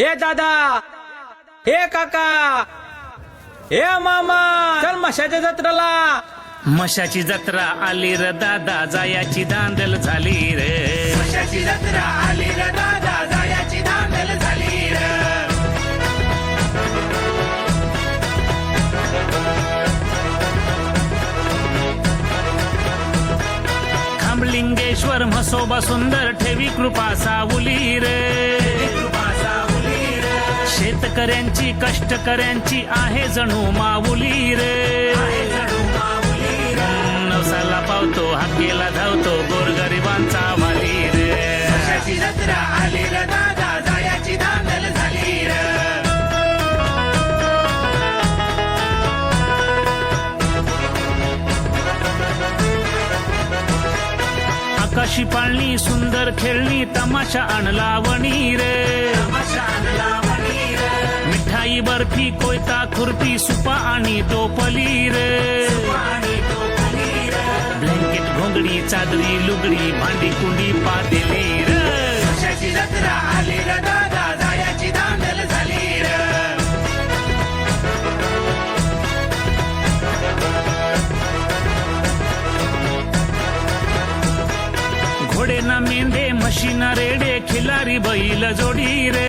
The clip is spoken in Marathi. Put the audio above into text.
हे दादा हे काका हे मामा चल मशाच्या जत्रेला. मशाची जत्रा आली र दादा जायाची दांदल झाली रे. मशाची जत्रा आली रे दादा जायाची धांदल झाली रे. खांबलिंगेश्वर म्हसोबा सुंदर ठेवी कृपा सावली रे. शेतकऱ्यांची कष्टकऱ्यांची आहे जणू माऊली रे. नवसाला पावतो हाकेला धावतो गोरगरिबांचा वाली रे. मशाची जत्रा आली रे दादा जायाची धांदल झाली रे. आकाशी पाळणी सुंदर खेळणी तमाशा आणला वणी रे. मिठाई बर्फी कोयता खुर्पी सुपा आणि टोपली रे. ब्लँकेट घोंगडी चादरी लुगडी भांडी कुंडी पातेली रे. जत्रा आली रे दादा जायाची धांदल झाली रे. घोडे ना मेंढे म्हशीना रेडे खिलारी बैल जोडी रे.